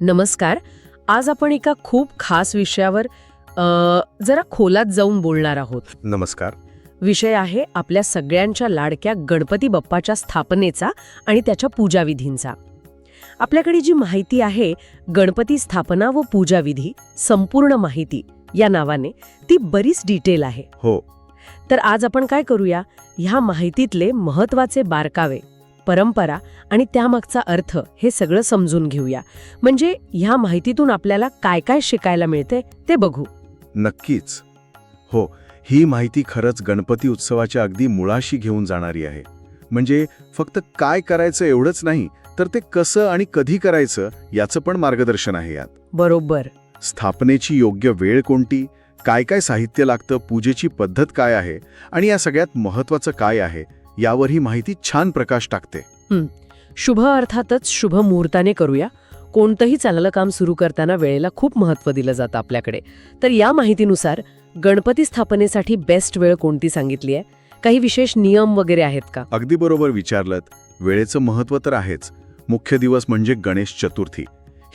नमस्कार. आज आपण एका खूप खास विषयावर जरा खोलात जाऊन बोलणार आहोत. नमस्कार. विषय आहे आपल्या सगळ्यांच्या लाडक्या गणपती बाप्पाच्या स्थापनेचा आणि त्याच्या पूजाविधींचा. आपल्याकडे जी माहिती आहे गणपती स्थापना व पूजाविधी संपूर्ण माहिती या नावाने ती बरीच डिटेल आहे. हो. तर आज आपण काय करूया? ह्या माहितीतले महत्त्वाचे बारकावे. परंपरा आणि त्यामागचा अर्थ हे सगळं समजून घेऊया. म्हणजे ह्या माहितीतून आपल्याला काय काय शिकायला मिळते ते बघू. नक्कीच. हो ही माहिती खरंच गणपती उत्सवाच्या अगदी मुळाशी घेऊन जाणारी आहे. म्हणजे फक्त काय करायचं एवढंच नाही तर ते कसं आणि कधी करायचं याचं पण मार्गदर्शन आहे यात. बरोबर. स्थापनेची योग्य वेळ कोणती काय काय साहित्य लागतं पूजेची पद्धत काय आहे आणि या सगळ्यात महत्वाचं काय आहे यावर ही माहिती छान प्रकाश टाकते. शुभ अर्थातच शुभ मुहूर्ताने करूया. कोणतंही चांगलं काम सुरू करताना वेळेला खूप महत्त्व दिलं जातं आपल्याकडे. तर या माहितीनुसार गणपती स्थापनेसाठी बेस्ट वेळ कोणती सांगितली आहे? काही विशेष नियम वगैरे आहेत का? अगदी बरोबर विचारलं वेळेचं महत्त्व तर आहेच. मुख्य दिवस म्हणजे गणेश चतुर्थी.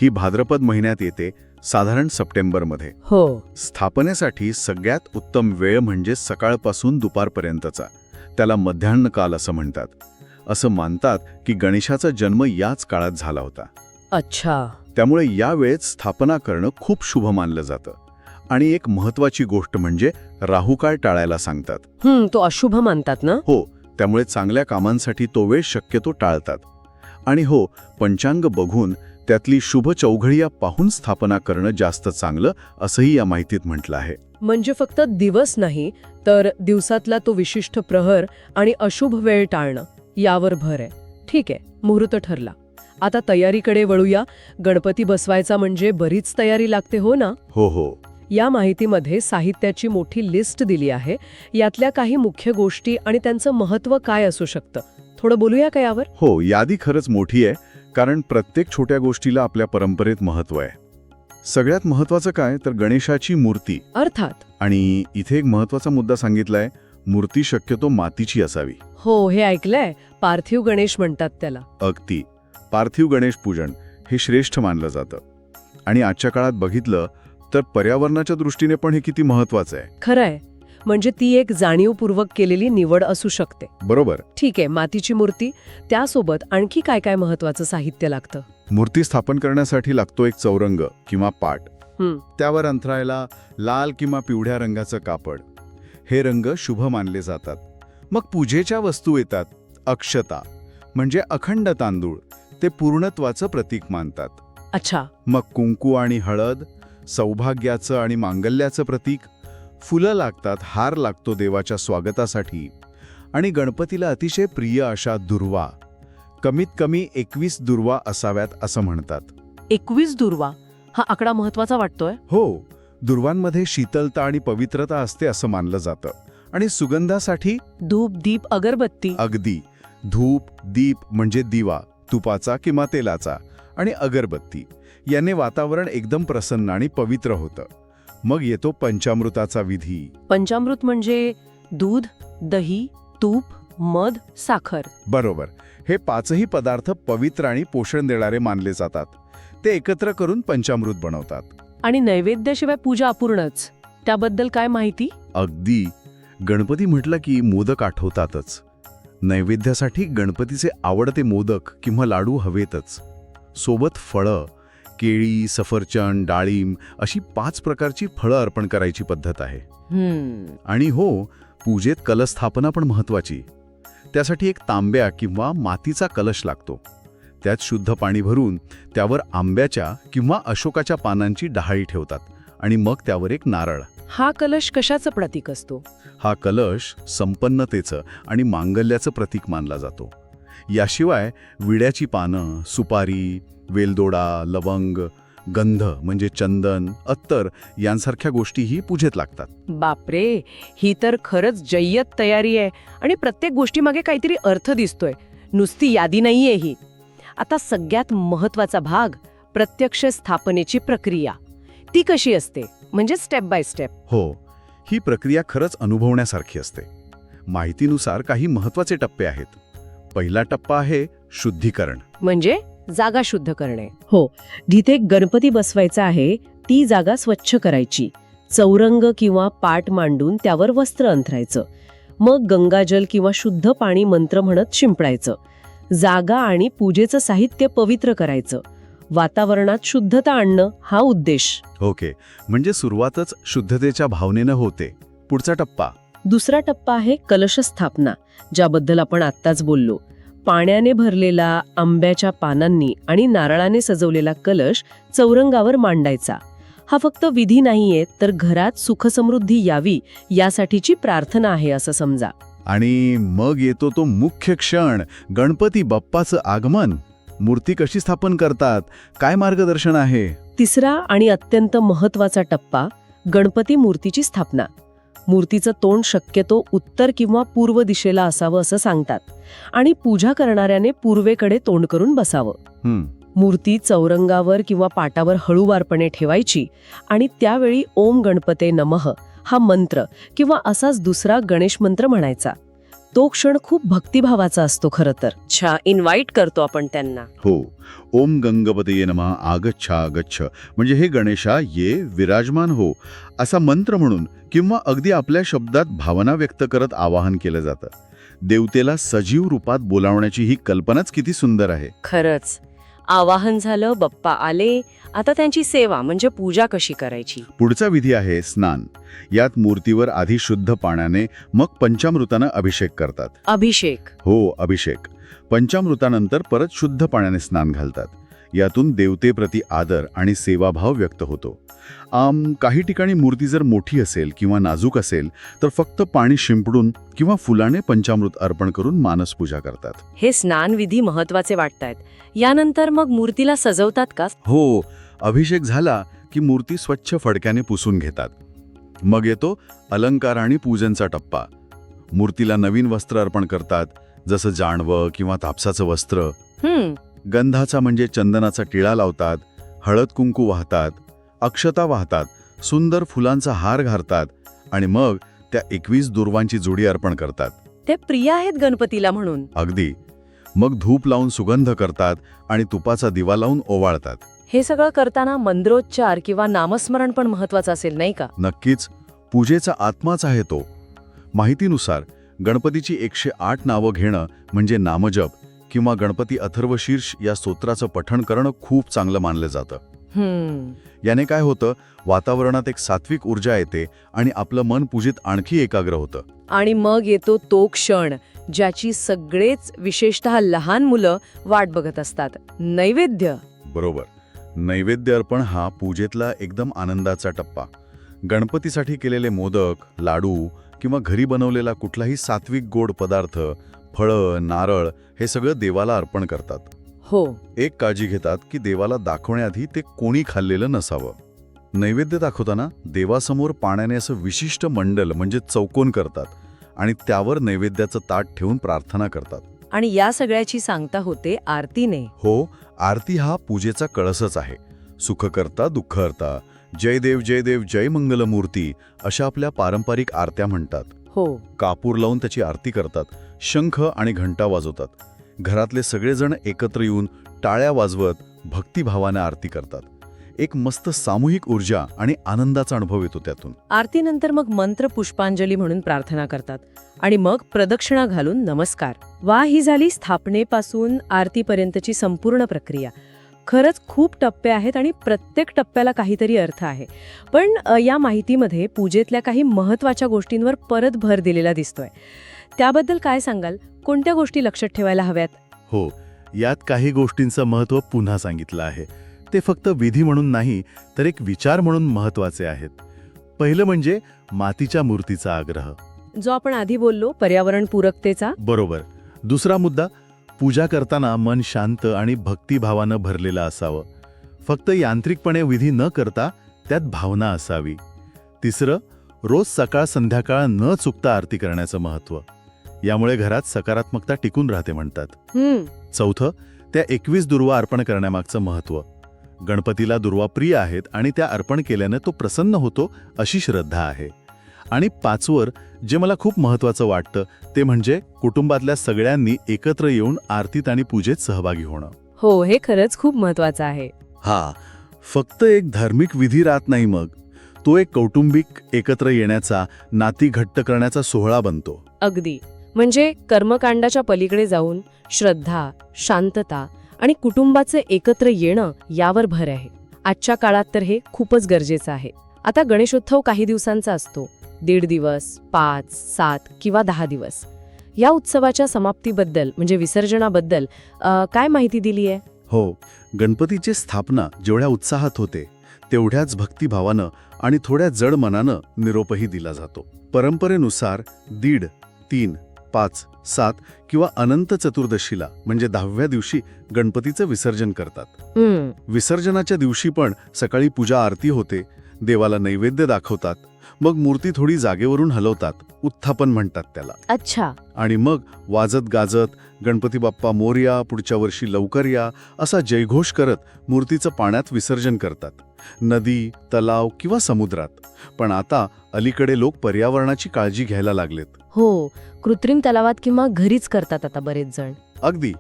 ही भाद्रपद महिन्यात येते साधारण सप्टेंबरमध्ये. हो. स्थापनेसाठी सगळ्यात उत्तम वेळ म्हणजे सकाळपासून दुपारपर्यंतचा. त्याला मध्यान्ह काल असं म्हणतात. असं मानतात की गणेशाचा जन्म याच काळात झाला होता. अच्छा. त्यामुळे या वेळेत स्थापना करणं खूप शुभ मानलं जातं. आणि एक महत्वाची गोष्ट म्हणजे राहुकाळ टाळायला सांगतात. हम्म तो अशुभ मानतात ना? हो त्यामुळे चांगल्या कामांसाठी तो वेळ शक्यतो टाळतात. आणि हो पंचांग बघून त्यातली शुभ चौघळीया पाहून स्थापना करणं जास्त चांगलं असंही या माहितीत म्हटलं आहे. म्हणजे फक्त दिवस नाही तर दिवसातला तो विशिष्ट प्रहर आणि अशुभ वेळ टाळणं यावर भर आहे. ठीक आहे मुहूर्त ठरला. आता तयारीकडे वळूया. गणपती बसवायचा म्हणजे बरीच तयारी लागते हो ना? हो हो. या माहितीमध्ये साहित्याची मोठी लिस्ट दिली आहे. यातल्या काही मुख्य गोष्टी आणि त्यांचं महत्त्व काय असू शकतं? थोडं बोलूया का यावर? हो यादी खरंच मोठी आहे कारण प्रत्येक छोट्या गोष्टीला आपल्या परंपरेत महत्त्व आहे. सगळ्यात महत्त्वाचं काय तर गणेशाची मूर्ती. अर्थात. आणि इथे एक महत्त्वाचा मुद्दा सांगितलाय मूर्ती शक्यतो मातीची असावी. हो हे ऐकलंय. पार्थिव गणेश म्हणतात त्याला. अगदी. पार्थिव गणेश पूजन हे श्रेष्ठ मानलं जातं. आणि आजच्या काळात बघितलं तर पर्यावरणाच्या दृष्टीने पण हे किती महत्वाचं आहे. खरंय. म्हणजे ती एक जाणीवपूर्वक केलेली निवड असू शकते. बरोबर. ठीक आहे मातीची मूर्ती त्यासोबत आणखी काय काय महत्वाचं साहित्य लागतं? मूर्ती स्थापन करण्यासाठी लागतो एक चौरंग किंवा पाट. त्यावर अंथरायला लाल किंवा पिवळ्या रंगाचं कापड. हे रंग शुभ मानले जातात. मग पूजेच्या वस्तू येतात अक्षता म्हणजे अखंड तांदूळ. ते पूर्णत्वाचं प्रतीक मानतात. अच्छा. मग कुंकू आणि हळद सौभाग्याचं आणि मांगल्याचं प्रतीक फुलं लागतात हार लागतो देवाच्या स्वागतासाठी. आणि गणपतीला अतिशय प्रिय अशा दुर्वा. कमीत कमी एकवीस दुर्वा असाव्यात असं म्हणतात. एकवीस दुर्वा? हा आकडा महत्त्वाचा वाटतोय? हो दुर्वांमध्ये शीतलता आणि पवित्रता असते असं मानलं जातं. आणि सुगंधासाठी? धूप दीप अगरबत्ती. अगदी. धूप दीप म्हणजे दिवा तुपाचा किंवा तेलाचा. आणि अगरबत्ती. याने वातावरण एकदम प्रसन्न आणि पवित्र होतं. मग येतो पंचामृताचा विधी. पंचामृत म्हणजे दूध दही तूप मध साखर. बरोबर. हे पाचही पदार्थ पवित्र आणि पोषण देणारे मानले जातात. ते एकत्र करून पंचामृत बनवतात. आणि नैवेद्याशिवाय पूजा अपूर्णच. त्याबद्दल काय माहिती? अगदी. गणपती म्हटलं की मोदक आठवतातच. नैवेद्यासाठी गणपतीचे आवडते मोदक किंवा लाडू हवेतच. सोबत फळं केळी सफरचंद डाळिंब अशी पाच प्रकारची फळं अर्पण करायची पद्धत आहे. आणि हो पूजेत कलस्थापना पण महत्वाची त्यासाठी एक तांब्या किंवा मातीचा कलश लागतो. त्यात शुद्ध पाणी भरून त्यावर आंब्याच्या किंवा अशोकाच्या पानांची डहाळी ठेवतात आणि मग त्यावर एक नारळ. हा कलश कशाचं प्रतीक असतो? हा कलश संपन्नतेचं आणि मांगल्याचं प्रतीक मानला जातो. याशिवाय विड्याची पानं सुपारी वेलदोडा लवंग गंध म्हणजे चंदन अत्तर यांसारख्या गोष्टीही पूजेत लागतात. बापरे! ही तर खरंच जय्यत तयारी आहे आणि प्रत्येक गोष्टीमागे काहीतरी अर्थ दिसतोय. नुसती यादी नाहीये ही. आता सगळ्यात महत्त्वाचा भाग प्रत्यक्ष स्थापनेची प्रक्रिया. ती कशी असते? म्हणजे स्टेप बाय स्टेप हो ही प्रक्रिया खरंच अनुभवण्यासारखी असते. माहितीनुसार काही महत्त्वाचे टप्पे आहेत. पहिला टप्पा आहे शुद्धीकरण. म्हणजे जागा शुद्ध करणे. हो जिथे गणपती बसवायचा आहे ती जागा स्वच्छ करायची. चौरंग किंवा पाट मांडून त्यावर वस्त्र अंथरायचं. मग गंगाजल किंवा शुद्ध पाणी मंत्र म्हणत शिंपडायचं. जागा आणि पूजेचं साहित्य पवित्र करायचं. वातावरणात शुद्धता आणणं हा उद्देश. ओके म्हणजे सुरुवातच शुद्धतेच्या भावनेनं होते. पुढचा टप्पा. दुसरा टप्पा आहे कलश स्थापना ज्याबद्दल आपण आत्ताच बोललो. पाण्याने भरलेला आंब्याच्या पानांनी आणि नारळाने सजवलेला कलश चौरंगावर मांडायचा. हा फक्त विधी नाहीये तर घरात सुखसमृद्धी यावी यासाठीची प्रार्थना आहे असं समजा. आणि मग येतो तो मुख्य क्षण गणपती बाप्पाचं आगमन. मूर्ती कशी स्थापन करतात? काय मार्गदर्शन आहे? तिसरा आणि अत्यंत महत्त्वाचा टप्पा गणपती मूर्तीची स्थापना. मूर्तीचं तोंड शक्यतो उत्तर किंवा पूर्व दिशेला असावं असं सांगतात. आणि पूजा करणाऱ्याने पूर्वेकडे तोंड करून बसावं. मूर्ती चौरंगावर किंवा पाटावर हळूवारपणे ठेवायची आणि त्यावेळी ओम गणपते नमः हा मंत्र किंवा असाच दुसरा गणेश मंत्र म्हणायचा. तो क्षण खूप भक्तिभावाचा असतो खरं तर. अच्छा इन्व्हाइट करतो आपण त्यांना. हो. ओम गंगपतये नमः आगच्छा गच्छ म्हणजे हे गणेशा ये विराजमान हो असा मंत्र म्हणून किंवा अगदी आपल्या शब्दात भावना व्यक्त करत आवाहन केलं जातं. देवतेला सजीव रूपात बोलावण्याची ही कल्पनाच किती सुंदर आहे. खरंच. आवाहन झालं बप्पा आले. आता त्यांची सेवा म्हणजे पूजा कशी करायची? पुढचा विधी आहे स्नान. यात मूर्तीवर आधी शुद्ध पाण्याने मग पंचामृतानं अभिषेक करतात. अभिषेक. हो अभिषेक. पंचामृतानंतर परत शुद्ध पाण्याने स्नान घालतात. यातून देवतेप्रती आदर आणि सेवाभाव व्यक्त होतो. आम काही ठिकाणी मूर्ती जर मोठी असेल किंवा नाजूक असेल तर फक्त पाणी शिंपडून किंवा फुलाने पंचामृत अर्पण करून मानस पूजा करतात. हे स्नान विधी महत्त्वाचे वाटतायत. यानंतर मग मूर्तीला सजवतात का? हो अभिषेक झाला की मूर्ती स्वच्छ फडक्याने पुसून घेतात. मग येतो अलंकार आणि पूजनचा टप्पा. मूर्तीला नवीन वस्त्र अर्पण करतात जसं जाणवं किंवा तापसाचं वस्त्र. हम्म गंधाचा म्हणजे चंदनाचा टिळा लावतात हळद कुंकू वाहतात अक्षता वाहतात सुंदर फुलांचा हार घालतात आणि मग त्या एकवीस दुर्वांची जोडी अर्पण करतात. ते प्रिय आहेत गणपतीला म्हणून. अगदी. मग धूप लावून सुगंध करतात आणि तुपाचा दिवा लावून ओवाळतात. हे सगळं करताना मंत्रोच्चार किंवा नामस्मरण पण महत्वाचं असेल नाही का? नक्कीच. पूजेचा आत्माच आहे तो. माहितीनुसार गणपतीची एकशे आठ नावं घेणं म्हणजे नामजप किंवा गणपती अथर्वशीर्ष या स्तोत्राचं पठण करणं खूप चांगलं मानलं जातं. याने काय होतं वातावरणात एक सात्विक ऊर्जा येते आणि आपलं मन पूजेत आणखी एकाग्र होतं. आणि मग येतो तो क्षण ज्याची सगळेच विशेषतः लहान मुलं वाट बघत असतात. नैवेद्य. बरोबर. नैवेद्य अर्पण हा पूजेतला एकदम आनंदाचा टप्पा. गणपतीसाठी केलेले मोदक लाडू किंवा घरी बनवलेला कुठलाही सात्विक गोड पदार्थ फळं नारळ हे सगळं देवाला अर्पण करतात. हो. एक काळजी घेतात की देवाला दाखवण्याआधी ते कोणी खाल्लेलं नसावं. नैवेद्य दाखवताना देवासमोर पाण्याने असं विशिष्ट मंडल म्हणजे चौकोन करतात आणि त्यावर नैवेद्याचं ताट ठेवून प्रार्थना करतात. आणि या सगळ्याची सांगता होते आरतीने. हो आरती हा पूजेचा कळसच आहे. सुख करता जय देव जय देव जय मंगलमूर्ती अशा आपल्या पारंपरिक आरत्या म्हणतात. हो. कापूर लावून त्याची आरती करतात. शंख आणि घंटा वाजवतात. घरातले सगळेजण एकत्र येऊन टाळ्या वाजवत भक्तिभावाने आरती करतात. एक मस्त सामूहिक ऊर्जा आणि आनंदाचा अनुभव येतो त्यातून. आरतीनंतर मग मंत्र पुष्पांजली म्हणून प्रार्थना करतात. आणि मग प्रदक्षिणा घालून नमस्कार. वा ही झाली स्थापनेपासून आरतीपर्यंतची संपूर्ण प्रक्रिया. खरंच खूप टप्पे आहेत आणि प्रत्येक टप्प्याला काहीतरी अर्थ आहे. पण या माहितीमध्ये पूजेतल्या काही महत्त्वाच्या गोष्टींवर परत भर दिलेला दिसतोय. त्याबद्दल काय सांगाल? कोणत्या गोष्टी लक्षात ठेवायला हव्यात? हो यात काही गोष्टींचं महत्त्व पुन्हा सांगितलं आहे. ते फक्त विधी म्हणून नाही तर एक विचार म्हणून महत्त्वाचे आहेत. पहिलं म्हणजे मातीच्या मूर्तीचा आग्रह. जो आपण आधी बोललो पर्यावरण पूरकतेचा बरोबर. दुसरा मुद्दा पूजा करताना मन शांत आणि भक्तिभावानं भरलेलं असावं. फक्त यांत्रिकपणे विधी न करता त्यात भावना असावी. तिसरं रोज सकाळ संध्याकाळ न चुकता आरती करण्याचं महत्त्व. यामुळे घरात सकारात्मकता टिकून राहते म्हणतात. चौथं त्या एकवीस दुर्वा अर्पण करण्यामागचं महत्त्व. गणपतीला दुर्वा प्रिय आहेत आणि त्या अर्पण केल्याने तो प्रसन्न होतो अशी श्रद्धा आहे. आणि पाचवर जे मला खूप महत्त्वाचं वाटतं ते म्हणजे कुटुंबातल्या सगळ्यांनी एकत्र येऊन आरतीत आणि पूजेत सहभागी होणं. हो हे खरंच खूप महत्वाचं आहे. हा फक्त एक धार्मिक विधी राहत नाही मग. तो एक कौटुंबिक एकत्र येण्याचा नाती घट्ट करण्याचा सोहळा बनतो. अगदी. म्हणजे कर्मकांडाच्या पलीकडे जाऊन श्रद्धा शांतता आणि कुटुंबाचे एकत्र येणं यावर भर आहे. आजच्या काळात तर हे खूपच गरजेचं आहे. आता गणेशोत्सव काही दिवसांचा असतो. दीड दिवस पाच सात किंवा दहा दिवस. या उत्सवाच्या समाप्तीबद्दल म्हणजे विसर्जनाबद्दल काय माहिती दिली आहे? हो. गणपतीची स्थापना जेवढ्या उत्साहात होते तेवढ्याच भक्तिभावानं आणि थोड्या जड मनानं निरोपही दिला जातो. परंपरेनुसार दीड तीन पाच सात किंवा अनंत चतुर्दशीला म्हणजे दहाव्या दिवशी गणपतीचं विसर्जन करतात. विसर्जनाच्या दिवशी पण सकाळी पूजा आरती होते देवाला नैवेद्य दाखवतात मग मूर्ती थोडी जागेवरून हलवतात उत्थापन म्हणतात त्याला. अच्छा. आणि मग वाजत गाजत गणपती बाप्पा मोरया पुढच्या वर्षी लवकर या असा जयघोष करत मूर्तीचं पाण्यात विसर्जन करतात. नदी तलाव किंवा समुद्रात. पण आता अलीकडे लोक पर्यावरणाची काळजी घ्यायला लागलेत. हो कृत्रिम तलावात किंवा घरीच करतात आता बरेच जण. अगदी.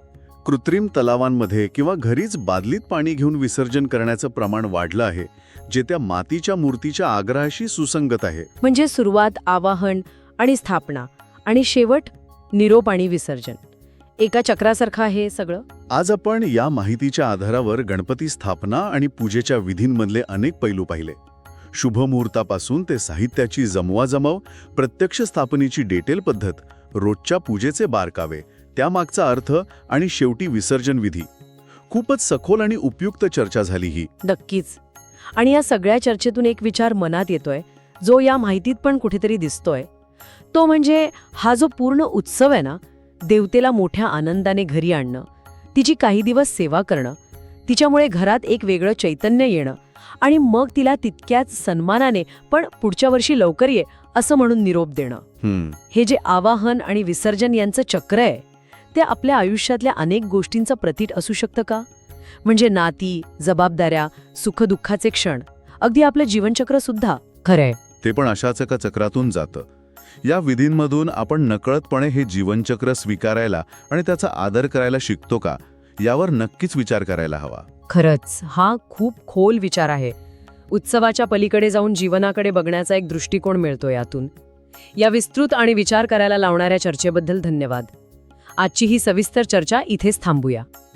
कृत्रिम तलावांमध्ये किंवा घरीच बादलीत पाणी घेऊन विसर्जन करण्याचं प्रमाण वाढलं आहे जे त्या मातीच्या मूर्तीच्या आग्रहाशी सुसंगत आहे. म्हणजे सुरुवात आवाहन आणि स्थापना आणि शेवट निरोप आणि विसर्जन. एका चक्रासारखं आहे हे सगळं? आज आपण या माहितीच्या आधारावर गणपती स्थापना आणि पूजेच्या विधींमधले अनेक पैलू पाहिले. शुभमुहूर्तापासून ते साहित्याची जमवाजमव प्रत्यक्ष स्थापनेची डेटेल पद्धत रोजच्या पूजेचे बारकावे त्यामागचा अर्थ आणि शेवटी विसर्जन विधी. खूपच सखोल आणि उपयुक्त चर्चा झाली ही. नक्कीच. आणि या सगळ्या चर्चेतून एक विचार मनात येतोय जो या माहितीत पण कुठेतरी दिसतोय. तो म्हणजे हा जो पूर्ण उत्सव आहे ना देवतेला मोठ्या आनंदाने घरी आणणं तिची काही दिवस सेवा करणं तिच्यामुळे घरात एक वेगळं चैतन्य येणं आणि मग तिला तितक्याच सन्मानाने पण पुढच्या वर्षी लवकर ये असं म्हणून निरोप देणं. हे जे आवाहन आणि विसर्जन यांचं चक्र आहे ते आपल्या आयुष्यातल्या अनेक गोष्टींचं प्रतीक असू शकतं का? म्हणजे नाती जबाबदाऱ्या सुखदुःखाचे क्षण अगदी आपलं जीवनचक्र सुद्धा. खरंय ते पण अशाच एका चक्रातून जातं. या विधींमधून आपण नकळतपणे हे जीवनचक्र स्वीकारायला आणि त्याचा आदर करायला शिकतो का? यावर नक्कीच विचार करायला हवा. खरंच हा खूप खोल विचार आहे. उत्सवाच्या पलीकडे जाऊन जीवनाकडे बघण्याचा एक दृष्टिकोन मिळतो यातून. या विस्तृत आणि विचार करायला लावणाऱ्या चर्चेबद्दल धन्यवाद. आजची ही सविस्तर चर्चा इथेच थांबूया.